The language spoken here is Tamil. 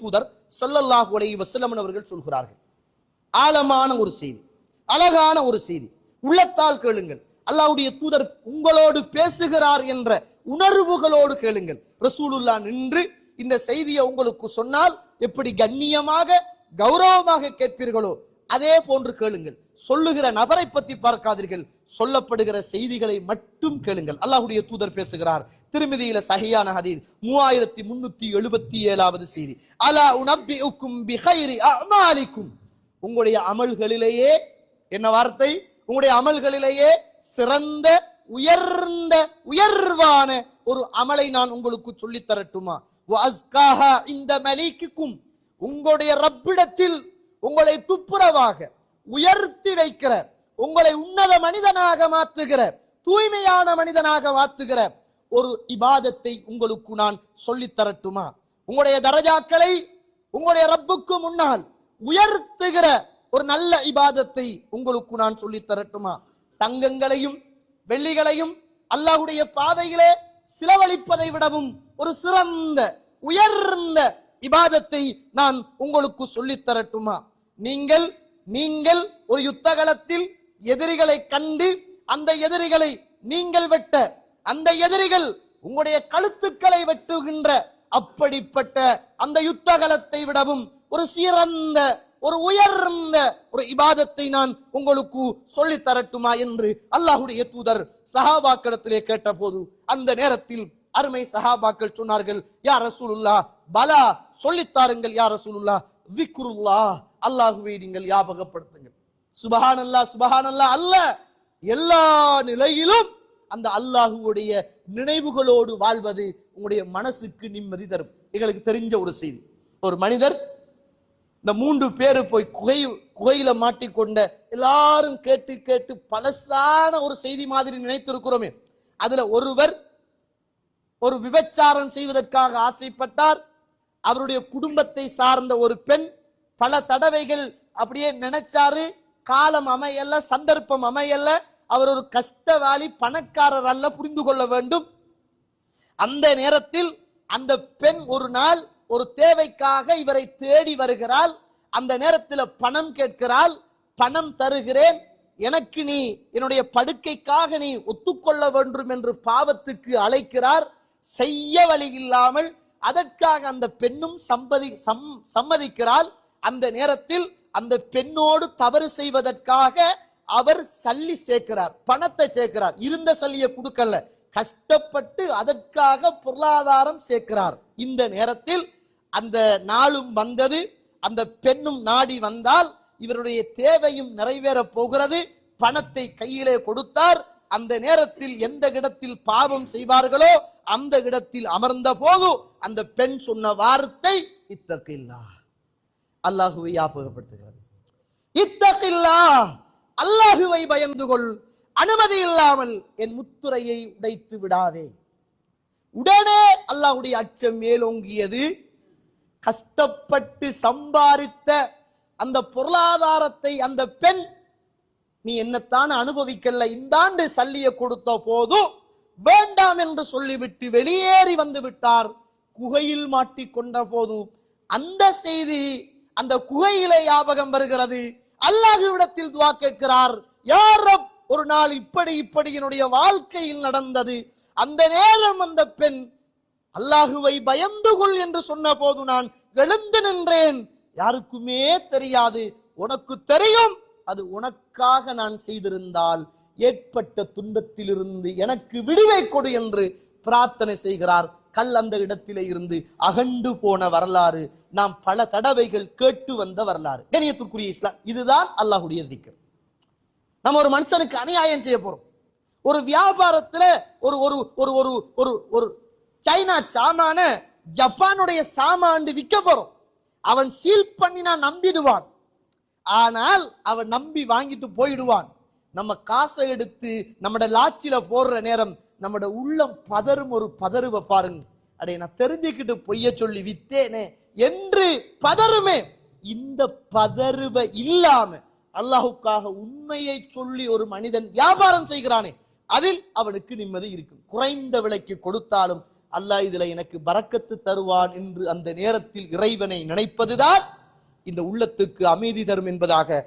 தூதர் ஸல்லல்லாஹு அலைஹி வசல்லமன் அவர்கள் சொல்கிறார்கள். ஆழமான ஒரு செய்தி அழகான ஒரு செய்தி. உள்ளத்தால் கேளுங்கள். அல்லாவுடைய தூதர் உங்களோடு பேசுகிறார் என்ற உணர்வுகளோடு கேளுங்கள். ரசூலுல்லா நின்று இந்த செய்தியை உங்களுக்கு சொன்னால் எப்படி கண்ணியமாக கௌரவமாக கேட்பீர்களோ அதே போன்று கேளுங்கள். சொல்லுகிற நபரை பத்தி பார்க்காதீர்கள். சொல்லப்படுகிற செய்திகளை மட்டும் கேளுங்கள். அல்லாஹுடைய தூதர் பேசுகிறார். திருமதியில சஹியான ஹதீர் மூவாயிரத்தி முன்னூத்தி எழுபத்தி ஏழாவது செய்தி. அலா உனப்பிஉக்கும் பிஹைரி அமாலிக்கும். உங்களுடைய அமல்களிலேயே என்ன வார்த்தை? உங்களுடைய அமல்களிலேயே சிறந்த உயர்ந்த உயர்வான ஒரு அமலை நான் உங்களுக்கு சொல்லித் தரட்டுமா? இந்த மலிக்குக்கும். உங்களுடைய ரப்பிடத்தில் உங்களை துப்புரவாக உயர்த்தி வைக்கிற உங்களை உன்னத மனிதனாக மாத்துகிற தூய்மையான மனிதனாக மாத்துகிற ஒரு இபாதத்தை உங்களுக்கு நான் சொல்லித்தரட்டுமா உங்களுடைய தரஜாக்களை உங்களுடைய ரப்புக்கு முன்னால் உயர்த்துகிற ஒரு நல்ல இபாதத்தை உங்களுக்கு நான் சொல்லித் தரட்டுமா? தங்கங்களையும் வெள்ளிகளையும் அல்லாஹுடைய பாதையிலே செலவழிப்பதை விடவும் ஒரு சிறந்த உயர்ந்த இபாதத்தை நான் உங்களுக்கு சொல்லித்தரட்டுமா நீங்கள் நீங்கள் ஒரு யுத்தகலத்தில் எதிரிகளை கண்டு அந்த எதிரிகளை நீங்கள் வெட்ட அந்த எதிரிகள் உங்களுடைய கழுத்துக்களை வெட்டுகின்ற அப்படிப்பட்ட அந்த யுத்தகலத்தை விடவும் ஒரு சிறந்த ஒரு உயர்ந்த ஒரு இபாதத்தை நான் உங்களுக்கு சொல்லி தரட்டுமா என்று அல்லாஹுடைய தூதர் சஹாபாக்களிடத்திலே கேட்டபோது அந்த நேரத்தில் அருமை சஹாபாக்கள் சொன்னார்கள் யார் ரசூலுல்லா பலா சொல்லித் யார் ரசூலுல்லா விக்ருல்லா அல்லாஹுவை நீங்கள் ஞாபகப்படுத்துங்கள். சுபஹானல்லா சுபஹானல்லா அல்ல. எல்லா நிலையிலும் அந்த அல்லாஹுவுடைய நினைவுகளோடு வாழ்வது உங்களுடைய மனசுக்கு நிம்மதி தரும். எங்களுக்கு தெரிஞ்ச ஒரு செய்தி. ஒரு மனிதர் இந்த மூன்று பேர் போய் குகை குகையில மாட்டிக்கொண்ட எல்லாரும் கேட்டு கேட்டு பழசான ஒரு செய்தி மாதிரி நினைத்திருக்கிறோமே. அதுல ஒருவர் ஒரு விபச்சாரம் செய்வதற்காக ஆசைப்பட்டார். அவருடைய குடும்பத்தை சார்ந்த ஒரு பெண் பல தடவைகள் அப்படியே நினைச்சாரு. காலம் அமையல்ல சந்தர்ப்பம் அமையல்ல அவர் ஒரு கஷ்டவாளி பணக்காரர் அல்ல புரிந்து கொள்ள வேண்டும். அந்த நேரத்தில் அந்த பெண் ஒரு நாள் ஒரு தேவைக்காக இவரை தேடி வருகிறாள். அந்த நேரத்தில் பணம் கேட்கிறாள். பணம் தருகிறேன். எனக்கு நீ என்னுடைய படுக்கைக்காக நீ ஒத்துக்கொள்ள வேண்டும் என்று பாவத்துக்கு அழைக்கிறார். செய்ய வழி இல்லாமல் அதற்காக அந்த பெண்ணும் சம்பதி சம் சம்மதிக்கிறாள். அந்த நேரத்தில் அந்த பெண்ணோடு தவறு செய்வதற்காக அவர் சல்லி சேர்க்கிறார் பணத்தை சேர்க்கிறார். இருந்த சல்லியை கொடுக்கல. கஷ்டப்பட்டு அதற்காக பொருளாதாரம் சேர்க்கிறார். இந்த நேரத்தில் அந்த நாளும் வந்தது. அந்த பெண்ணும் நாடி வந்தால் இவருடைய தேவையும் நிறைவேறப் போகிறது. பணத்தை கையிலே கொடுத்தார். அந்த நேரத்தில் எந்த இடத்தில் பாவம் செய்வார்களோ அந்த இடத்தில் அமர்ந்த போது அந்த பெண் சொன்ன வார்த்தை இத்தக்கில்லா அல்லாஹுவை ஞாபகப்படுத்துகிறது. இத்தகில்லா அல்லாஹுவை பயந்து கொள். அனுமதி இல்லாமல் என் முத்துரையை உடைத்து விடாதே. உடனே அல்லாஹுடைய அச்சம் மேலோங்கியது. கஷ்டப்பட்டு சம்பாதித்த அந்த பொருளாதாரத்தை அந்த பெண் நீ என்னத்தான் அனுபவிக்கல இந்த ஆண்டு சல்லிய கொடுத்த போதும் வேண்டாம் என்று சொல்லிவிட்டு வெளியேறி வந்து விட்டார். குகையில் மாட்டிக்கொண்ட போதும் அந்த செய்தி அந்த குகையிலே ஞாபகம் வருகிறது. அல்லாஹுவிடத்தில் துவா கேட்கிறார் யார் ஒரு நாள் இப்படி இப்படி என்னுடைய வாழ்க்கையில் நடந்தது. அந்த நேரம் அந்த பெண் அல்லாஹுவை பயந்து கொள் என்று சொன்ன போது நான் எழுந்து நின்றேன். யாருக்குமே தெரியாது. உனக்கு தெரியும் அது உனக்காக நான் செய்திருந்தால். ஏற்பட்ட துன்பத்திலிருந்து எனக்கு விடுவை கொடு என்று பிரார்த்தனை செய்கிறார். கல் அந்த இடத்திலே இருந்து அகண்டு போன வரலாறு நாம் பல தடவைகள் கேட்டு வந்த வரலாறு. கணியத்திற்குரிய இஸ்லாம் இதுதான் அல்லாஹுடைய திக்கர் நம்ம ஒரு மனுஷனுக்கு அநியாயம் செய்ய போறோம். ஒரு வியாபாரத்துல ஒரு ஒரு ஒரு ஒரு ஒரு ஒரு சைனா சாமான ஜப்பானுடைய சாமான் விற்க போறோம். அவன் சீல் பண்ணி நான் நம்பிடுவான். ஆனால் அவன் நம்பி வாங்கிட்டு போயிடுவான். நம்ம காசை எடுத்து நம்மட லாச்சில போடுற நேரம் நம்மட உள்ளம் பதறும் ஒரு பதறுவை பாருங்க. அடைய நான் தெரிஞ்சுக்கிட்டு பொய்ய சொல்லி வித்தேனே என்று பதறுமே. இந்த பதறுவை இல்லாம அல்லாஹுக்காக உண்மையை சொல்லி ஒரு மனிதன் வியாபாரம் செய்கிறானே அதில் அவனுக்கு நிம்மதி இருக்கும். குறைந்த விலைக்கு கொடுத்தாலும் அல்லாஹ் இதுல எனக்கு பறக்கத்து தருவான் என்று அந்த நேரத்தில் இறைவனை நினைப்பதுதான் இந்த உள்ளத்துக்கு அமைதி தரும் என்பதாக